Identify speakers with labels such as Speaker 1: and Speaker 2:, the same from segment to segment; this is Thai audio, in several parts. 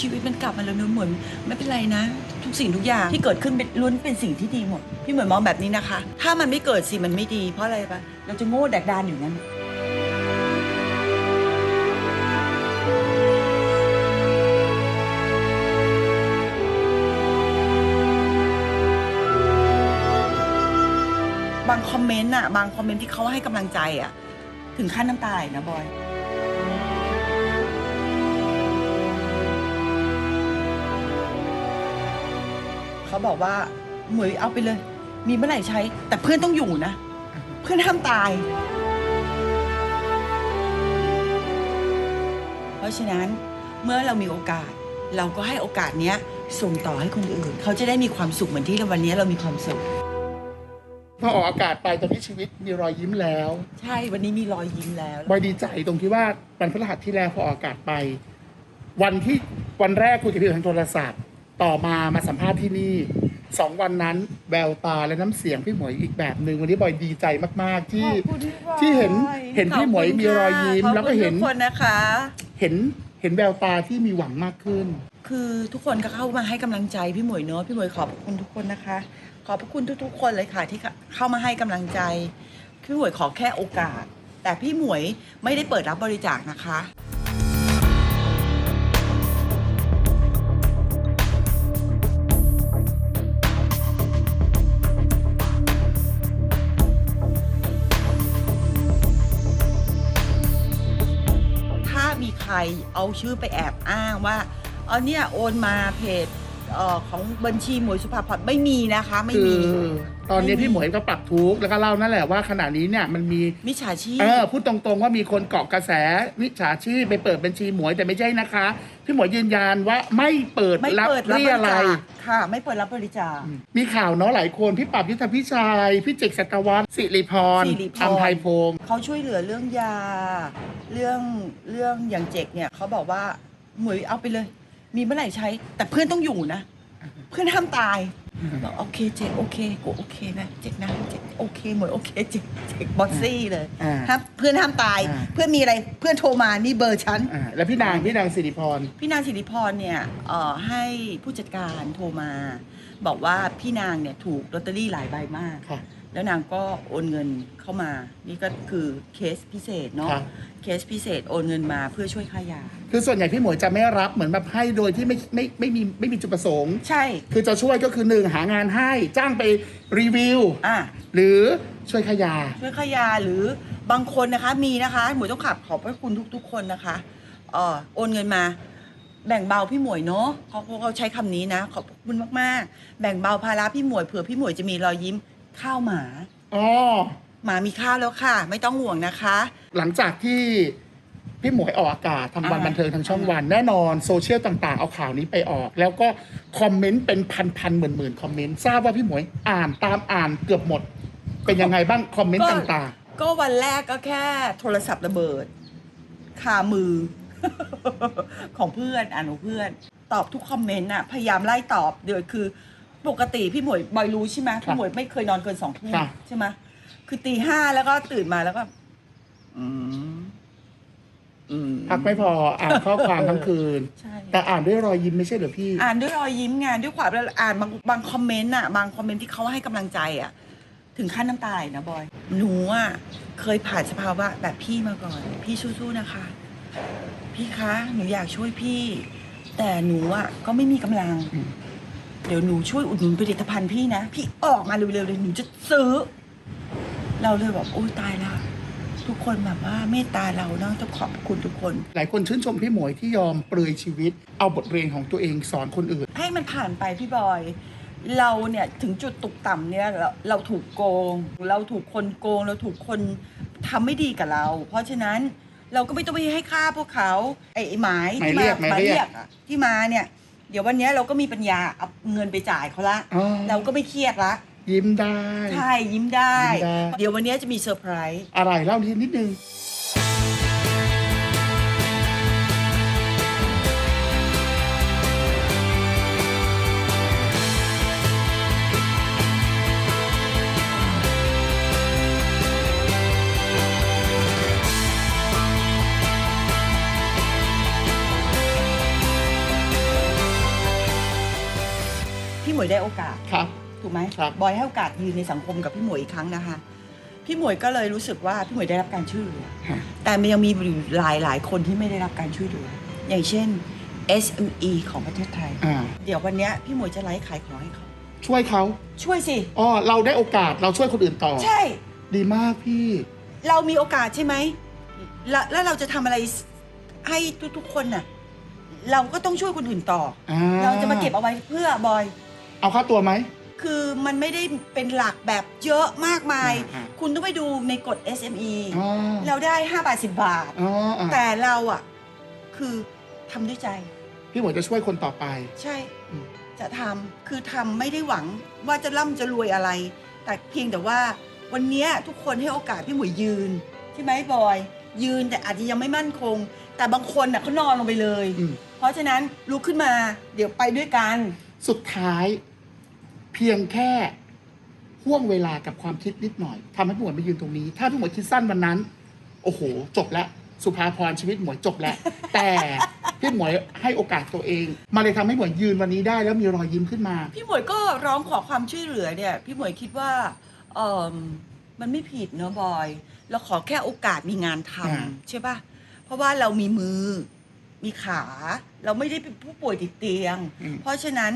Speaker 1: ชีวิตมันกลับมาแล้วเนอะเหมือนไม่เป็นไรนะ ทุกสิ่งทุกอย่างที่เกิดขึ้นเป็นล้วนเป็นสิ่งที่ดีหมดพี่เหมือนมองแบบนี้นะคะ ถ้ามันไม่เกิดสิมันไม่ดี เพราะอะไรปะเราจะโง่แดกดานอยู่นั้นบางคอมเมนต์อะบางคอมเมนต์ที่เขาให้กำลังใจอะถึงขั้นน้ำตาเลยนะบอย เขาบอกว่าหมวยเอาไปเลย มีเมื่อไหร่ใช้ แต่เพื่อนต้องอยู่นะ เพื่อนห้ามตาย เพราะฉะนั้นเมื่อเรามีโอกาส เราก็ให้โอกาสเนี้ย ส่งต่อให้คนอื่น เขาจะได้มีความสุขเหมือนที่วันนี้เรามีความสุข
Speaker 2: พอออกอากาศไปตอนนี้ชีวิตมีรอยยิ้มแล้ว
Speaker 1: ใช่วันนี้มีรอยยิ้มแล้ว
Speaker 2: บอยดีใจตรงที่ว่าวันพฤหัสที่แล้วพอออกอากาศไป วันที่วันแรกคุยกับพี่ทางโทรศัพท์ ต่อมามาสัมภาษณ์ที่นี่สองวันนั้นแววตาและน้ำเสียงพี่หมวยอีกแบบหนึ่งวันนี้บอยดีใจมาก ๆ ที่
Speaker 1: ขอบคุณพี่บอย
Speaker 2: ที่เห็นเห็นพี่หมวยมีรอยยิ้ม
Speaker 1: ขบคุณ
Speaker 2: แล้วก็เห็น
Speaker 1: ทุกคนนะคะ
Speaker 2: เห็นเห็นแววตาที่มีหวังมากขึ้น
Speaker 1: คือทุกคนก็เข้ามาให้กำลังใจพี่หมวยเนอะพี่หมวยขอบคุณทุกคนนะคะ ขอบพระคุณทุกๆ คนเลยค่ะที่เข้ามาให้กำลังใจพี่หมวยขอแค่โอกาส แต่พี่หมวยไม่ได้เปิดรับบริจาคนะคะ เอาชื่อไปแอบอ้างว่าเอาเนี่ยโอนมาเพจ เอ่อของบัญชีหมวยสุภาพรไม่มีนะคะ ไม่
Speaker 2: คื
Speaker 1: มี
Speaker 2: อตอนนี้
Speaker 1: ไม่มี
Speaker 2: พี่หมวยก็ปรับทุกข์แล้วก็เล่านั่นแหละว่าขณะนี้เนี่ยมันมี
Speaker 1: มิจฉาชีพ
Speaker 2: เออพูดตรงๆว่ามีคนเกาะกระแสวิชาชีพไปเปิดบัญชีหมวยแต่ไม่ใช่นะคะ พี่หมวยยืนยันว่าไม่เปิด
Speaker 1: ไม่
Speaker 2: รับ
Speaker 1: เปิดรับบ
Speaker 2: เรีย
Speaker 1: ริ
Speaker 2: อะไร
Speaker 1: จาคค่ะ ไม่เปิดรับบริจาค
Speaker 2: มีข่าวเนาะหลายคนพี่ปรับยุทธพิชัยพี่เจกสัตวัฒน์สิริพร
Speaker 1: สิริพร
Speaker 2: อัมไพพงศ์
Speaker 1: เขาช่วยเหลือเรื่องยา เรื่องเรื่องอย่างเจกเนี่ยเขาบอกว่าหมวยเอาไปเลย มีเมื่อไหร่ใช้ แต่เพื่อนต้องอยู่นะ เพื่อนห้ามตายบอกโอเคเจกโอเคกูโอเคนะเจกนะเจกโอเคหมวยโอเคเจกเจกบอสซี่เลย
Speaker 2: อ่า
Speaker 1: ห้ามเพื่อนห้ามตาย
Speaker 2: อ่า
Speaker 1: เพื่อนมีอะไรเพื่อนโทรมานี่เบอร์ฉัน
Speaker 2: อ่าแล้วพี่นางพี่นางสิริพร
Speaker 1: พี่นางสิริพรเนี่ยเอ่อให้ผู้จัดการโทรมา บอกว่าพี่นางเนี่ยถูกลอตเตอรี่หลายใบมาก
Speaker 2: ค่ะ
Speaker 1: แล้วนางก็โอนเงินเข้ามา นี่ก็คือเคสพิเศษเนาะ
Speaker 2: ครับ
Speaker 1: เคสพิเศษโอนเงินมาเพื่อช่วยค่ายา
Speaker 2: คือส่วนใหญ่พี่หมวยจะไม่รับเหมือนแบบให้โดยที่ไม่ไม่ไม่มีไม่มีจุดประสงค์
Speaker 1: ใช่
Speaker 2: คือจะช่วยก็คือหนึ่งหางานให้จ้างไปรีวิว
Speaker 1: อะ
Speaker 2: หรือช่วยขยา
Speaker 1: ช่วยค่ายาหรือบางคนนะคะมีนะคะหมวยต้องขับขอบพระคุณทุก ๆ คนนะคะเออโอนเงินมา แบ่งเบาพี่หมวยเนาะเขาเขาเขาใช้คำนี้นะ ขอบคุณมากๆ แบ่งเบาภาระพี่หมวยเผื่อพี่หมวยจะมีรอยยิ้ม ข้าวหมา
Speaker 2: อ๋อ
Speaker 1: หมามีข้าวแล้วค่ะ ไม่ต้องห่วงนะคะ
Speaker 2: หลังจากที่พี่หมวยออกอากาศทำวัน
Speaker 1: อ่า
Speaker 2: บันเทิงทางช่องวันแน่นอนโซเชียลต่างๆ เอาข่าวนี้ไปออก แล้วก็คอมเมนต์เป็นพันๆหมื่นๆคอมเมนต์ทราบว่าพี่หมวยอ่านตามอ่านเกือบหมด เป็นยังไงบ้างคอมเมนต์ต่าง
Speaker 1: ก็วันแรกก็แค่โทรศัพท์ระเบิดคามือ ของเพื่อนอ่านของเพื่อน ตอบทุกคอมเมนต์อะพยายามไล่ตอบเดี๋ยวคือ ปกติพี่หมวยบอยรู้ใช่ไหมพี่หมวยไม่เคยนอนเกินสองทุ่มใช่ไหมคือตีห้าแล้วก็ตื่นมาแล้วก็ อืม อืม
Speaker 2: ๆพักไม่พออ่านข้อความทั้งคืน
Speaker 1: ใช่
Speaker 2: แต่อ่านด้วยรอยยิ้มไม่ใช่เหรอพี่
Speaker 1: อ่านด้วยรอยยิ้มไงด้วยความแล้วอ่านบางบางคอมเมนต์อะบางคอมเมนต์ที่เขาให้กำลังใจอะถึงขั้นน้ำตาเลยนะบอย หนูอะเคยผ่านสภาวะแบบพี่มาก่อน พี่สู้ๆนะคะ พี่คะ หนูอยากช่วยพี่ แต่หนูอะก็ไม่มีกำลัง
Speaker 2: อืม
Speaker 1: เดี๋ยวหนูช่วยอุดหนุนผลิตภัณฑ์พี่นะ พี่ออกมาเร็วๆเลยหนูจะซื้อ เราเลยแบบโอ้ยตายละทุกคนแบบว่าเมตตาเราเนาะต้องขอบคุณทุกคน
Speaker 2: หลายคนชื่นชมพี่หมวยที่ยอมเปลือยชีวิต เอาบทเรียนของตัวเองสอนคนอื่น
Speaker 1: ให้มันผ่านไปพี่บอย เราเนี่ยถึงจุดตกต่ำเนี่ยเราเราถูกโกง เราถูกคนโกง เราถูกคนทำไม่ดีกับเรา เพราะฉะนั้นเราก็ไม่ต้องไปให้ค่าพวกเขาไอ้ไอ้หมาย
Speaker 2: หมาย
Speaker 1: ที่
Speaker 2: เรียก
Speaker 1: มา
Speaker 2: หมายเรียก
Speaker 1: อะที่มาเนี่ยเดี๋ยววันเนี้ยเราก็มีปัญญาเอาเงินไปจ่ายเขาละ
Speaker 2: อ๋อ
Speaker 1: เราก็ไม่เครียดละ
Speaker 2: ยิ้มได้
Speaker 1: ใช่ยิ้มได้
Speaker 2: ยิ้มได้
Speaker 1: เดี๋ยววันเนี้ยจะมีเซอร์ไพรส์
Speaker 2: อะไรเล่าทีนิดนึง
Speaker 1: วยได้โอกาส
Speaker 2: ครับ
Speaker 1: ถูกไหม
Speaker 2: ครับ
Speaker 1: บอยให้โอกาสยืนในสังคมกับพี่หมวยอีกครั้งนะคะ พี่หมวยก็เลยรู้สึกว่าพี่หมวยได้รับการช่วยเหลือ
Speaker 2: ฮะ
Speaker 1: แต่มันยังมีอยู่หลายหลายคนที่ไม่ได้รับการช่วยเหลือ อย่างเช่น SME ของประเทศไทย
Speaker 2: อ่า
Speaker 1: เดี๋ยววันเนี้ยพี่หมวยจะไลฟ์ขายของให้เขา
Speaker 2: ช่วยเขา
Speaker 1: ช่วยสิ
Speaker 2: อ๋อเราได้โอกาสเราช่วยคนอื่นต่อ
Speaker 1: ใช่
Speaker 2: ดีมากพี่
Speaker 1: เรามีโอกาสใช่ไหมแล้วแล้วเราจะทำอะไรให้ทุกๆคนน่ะ เราก็ต้องช่วยคนอื่นต่อ
Speaker 2: อ่า
Speaker 1: อเราจะมาเก็บเอาไว้เพื่อบอย
Speaker 2: เอาค่าตัวไหม
Speaker 1: คือมันไม่ได้เป็นหลักแบบเยอะมากมาย
Speaker 2: อ่า
Speaker 1: คุณต้องไปดูในกฎ SME
Speaker 2: อ๋อ
Speaker 1: เราได้ 5 บาท 10 บาท
Speaker 2: อ๋ออะ
Speaker 1: แต่เราอะ คือทำด้วยใจ
Speaker 2: พี่หมวยจะช่วยคนต่อไป
Speaker 1: ใช่
Speaker 2: อืม
Speaker 1: จะทำคือทำไม่ได้หวังว่าจะร่ำจะรวยอะไร แต่เพียงแต่ว่าวันเนี้ยทุกคนให้โอกาสพี่หมวยยืน ใช่ไหมบอย ยืนแต่อาจจะยังไม่มั่นคง แต่บางคนน่ะเขานอนลงไปเลย
Speaker 2: อืม
Speaker 1: เพราะฉะนั้นลุกขึ้นมาเดี๋ยวไปด้วยกัน
Speaker 2: สุดท้าย เพียงแค่ห่วงเวลากับความคิดนิดหน่อยทำให้พี่หมวยมายืนตรงนี้ ถ้าพี่หมวยคิดสั้นวันนั้น โอ้โห จบแล้วสุภาพรชีวิตหมวยจบแล้ว แต่พี่หมวยให้โอกาสตัวเอง มาเลยทำให้หมวยยืนวันนี้ได้ แล้วมีรอยยิ้มขึ้นมา
Speaker 1: พี่หมวยก็ร้องขอความช่วยเหลือเนี่ย พี่หมวยคิดว่าเออมันไม่ผิดเนอะบอย เราขอแค่โอกาสมีงานท
Speaker 2: อ่าำ
Speaker 1: ใช่ปะเพราะว่าเรามีมือมีขา เราไม่ได้เป็นผู้ป่วยติดเตียง
Speaker 2: อืม
Speaker 1: เพราะฉะนั้น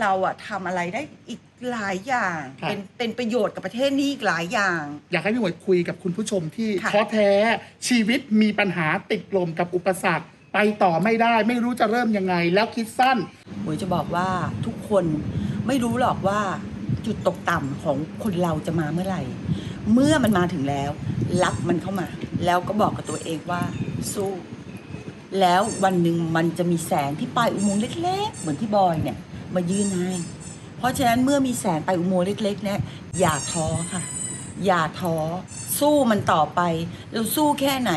Speaker 1: เราอะทำอะไรได้อีกหลายอย่าง
Speaker 2: ครับ
Speaker 1: เป็นเป็นประโยชน์กับประเทศนี้อีกหลายอย่าง
Speaker 2: อยากให้พี่หมวยคุยกับคุณผู้ชมที่
Speaker 1: ค่ะ
Speaker 2: ท้อแท้ชีวิตมีปัญหาติดลมกับอุปสรรค ไปต่อไม่ได้ ไม่รู้จะเริ่มยังไง แล้วคิดสั้น
Speaker 1: หมวยจะบอกว่าทุกคนไม่รู้หรอกว่าจุดตกต่ำของคนเราจะมาเมื่อไหร่ เมื่อมันมาถึงแล้ว รับมันเข้ามา แล้วก็บอกกับตัวเองว่าสู้ แล้ววันหนึ่งมันจะมีแสงที่ปลายอุโมงค์เล็กๆ เหมือนที่บอยเนี่ย มายื่นให้ เพราะฉะนั้นเมื่อมีแสงปอุโมงค์เล็ก ๆ เนี่ยอย่าท้อค่ะ อย่าท้อสู้มันต่อไป เราสู้แค่ไหน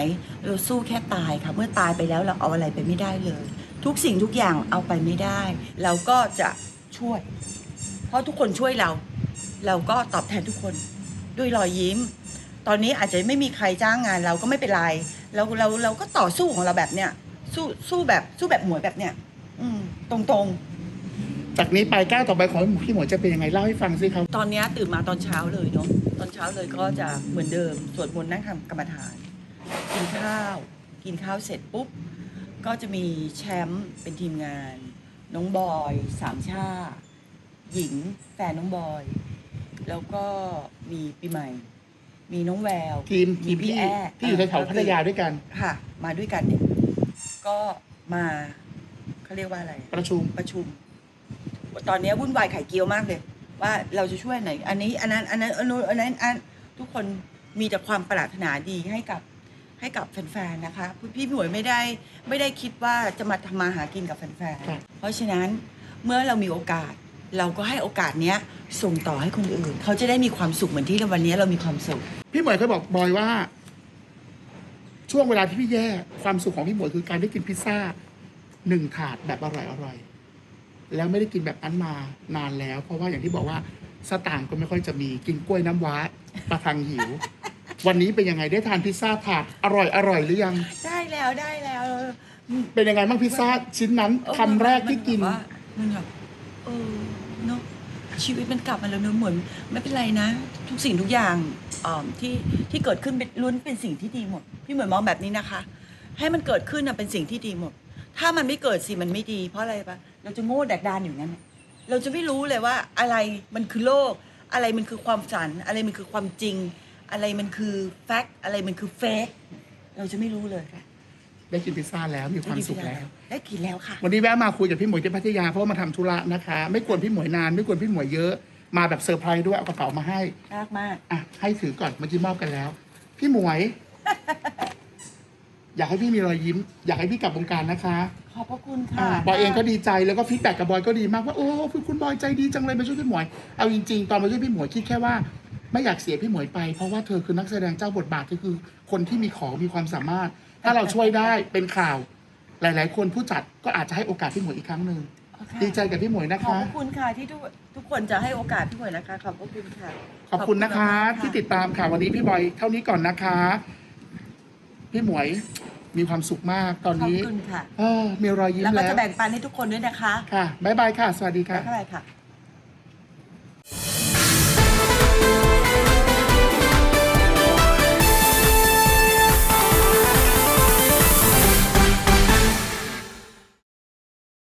Speaker 1: เราสู้แค่ตายค่ะ เมื่อตายไปแล้วเราเอาอะไรไปไม่ได้เลย ทุกสิ่งทุกอย่างเอาไปไม่ได้ เราก็จะช่วย เพราะทุกคนช่วยเรา เราก็ตอบแทนทุกคน ด้วยรอยยิ้ม ตอนนี้อาจจะไม่มีใครจ้างงานเราก็ไม่เป็นไรเราเราเราก็ต่อสู้ของเราแบบเนี้ยสู้สู้แบบสู้แบบหมวยแบบเนี้ยอืมตรงๆ
Speaker 2: จากนี้ไปก้าวต่อไปของพี่หมวยจะเป็นยังไงเล่าให้ฟังสิครับ
Speaker 1: ตอนเนี้ยตื่นมาตอนเช้าเลยเนาะตอนเช้าเลยก็จะเหมือนเดิมสวดมนต์นั่งทำกรรมฐาน กินข้าว กินข้าวเสร็จปุ๊บ ก็จะมีแชมป์เป็นทีมงาน น้องบอย สามชา หญิง แฟนน้องบอย แล้วก็มีปีใหม่ มีน้องแวว
Speaker 2: ทีมทีมพี่
Speaker 1: แอร์
Speaker 2: ที่อยู่แถวๆพัทยาด้วยกัน
Speaker 1: ค่ะ มาด้วยกันเนี่ยก็มาเขาเรียกว่าอะไร
Speaker 2: ประชุม
Speaker 1: ประชุม ตอนนี้วุ่นวายไข่เกียวมากเลย ว่าเราจะช่วยไหน อันนี้อันนั้นอันนั้นอันนู้นอันนั้นอันทุกคนมีแต่ความปรารถนาดีให้กับให้กับแฟนๆนะคะพี่หมวยไม่ได้ไม่ได้คิดว่าจะมาทำมาหากินกับแฟน
Speaker 2: ครับ
Speaker 1: ๆเพราะฉะนั้นเมื่อเรามีโอกาส เราก็ให้โอกาสเนี้ยส่งต่อให้คนอื่น เขาจะได้มีความสุขเหมือนที่วันนี้เรามีความสุข
Speaker 2: พี่หมวยเคยบอกบอยว่า ช่วงเวลาที่พี่แย่ ความสุขของพี่หมวยคือการได้กินพิซซ่าหนึ่งถาดแบบอร่อยอร่อยๆ แล้วไม่ได้กินแบบนั้นมานานแล้ว เพราะว่าอย่างที่บอกว่าสตางค์ก็ไม่ค่อยจะมีกินกล้วยน้ำว้าประทังหิว วันนี้เป็นยังไงได้ทานพิซซ่าถาดอร่อยอร่อยหรือยัง
Speaker 1: ได้แล้วได้แล้ว
Speaker 2: เป็นยังไงบ้างพิซซ่าชิ้นนั้น
Speaker 1: เออ
Speaker 2: คำแรกที่กิน
Speaker 1: มัแบบว่ามันแบบเออเนาะชีวิตมันกลับมาแล้วเนอะเหมือนไม่เป็นไรนะ ทุกสิ่งทุกอย่างเอ่อที่ที่เกิดขึ้นเป็นล้วนเป็นสิ่งที่ดีหมด พี่เหมือนมองแบบนี้นะคะ ให้มันเกิดขึ้นนะเป็นสิ่งที่ดีหมด ถ้ามันไม่เกิดสิมันไม่ดี เพราะอะไรปะ เราจะโง่แดกดานอยู่งั้นน่ะเราจะไม่รู้เลยว่าอะไรมันคือโลก อะไรมันคือความฝัน อะไรมันคือความจริง อะไรมันคือแฟกต์อะไรมันคือเฟกเราจะไม่รู้เลยค่ะ
Speaker 2: ได้กินพิซซ่าแล้วมีความสุขแล้ว
Speaker 1: ได้กินแล้วค่ะ
Speaker 2: วันนี้แวะมาคุยกับพี่หมวยที่พัทยาเพราะว่ามาทำธุระนะคะ ไม่กวนพี่หมวยนาน ไม่กวนพี่หมวยเยอะมาแบบเซอร์ไพรส์ด้วยเอากระเป๋ามาให้
Speaker 1: มากมาก
Speaker 2: อะให้ถือก่อนเมื่อกี้มอบกันแล้ว พี่หมวย อยากให้พี่มีรอยยิ้ม อยากให้พี่กลับวงการนะคะ
Speaker 1: ข อบพระคุณ
Speaker 2: อ่า
Speaker 1: ค่ะ
Speaker 2: บอยเองก็ดีใจแล้วก็ฟีดแบ็กกับบอยก็ดีมากว่าโอ้คุณบอยใจดีจังเลยมาช่วยพี่หมวยเอาจริงๆตอนมาช่วยพี่หมวยคิดแค่ว่า ไม่อยากเสียพี่หมวยไป เพราะว่าเธอคือนักแสดงเจ้าบทบาทเธอคือ คนที่มีของมีความสามารถ ถ้าเราช่วยได้เป็นข่าว หลายๆ คนผู้จัดก็อาจจะให้โอกาสพี่หมวยอีกครั้งหนึ่ง
Speaker 1: ค่ะ
Speaker 2: ดีใจกับพี่หมวยนะ
Speaker 1: ขอบ
Speaker 2: คะ
Speaker 1: พระคุณค่ะที่ทุกทุกคนจะให้โอกาสพี่หมวยนะคะ ขอบพระคุณค่ะ
Speaker 2: ขอบคุณนะคะ
Speaker 1: ขอบคุณมากๆ
Speaker 2: ที่ติดตามค่ะวันนี้พี่บอยเท่านี้ก่อนนะคะ พี่หมวย มีความสุขมากตอน
Speaker 1: ขอบ
Speaker 2: นี้
Speaker 1: คุณค่ะ
Speaker 2: เออมีรอยยิ้ม
Speaker 1: แล้วก็
Speaker 2: แล้
Speaker 1: จะ
Speaker 2: ว
Speaker 1: แบ่งปันให้ทุกคนด้วยนะคะ
Speaker 2: ค่ะบ๊ายบายค่ะ สวัสดีค่ะ
Speaker 1: ไม่เท่าไหร่ค่ะ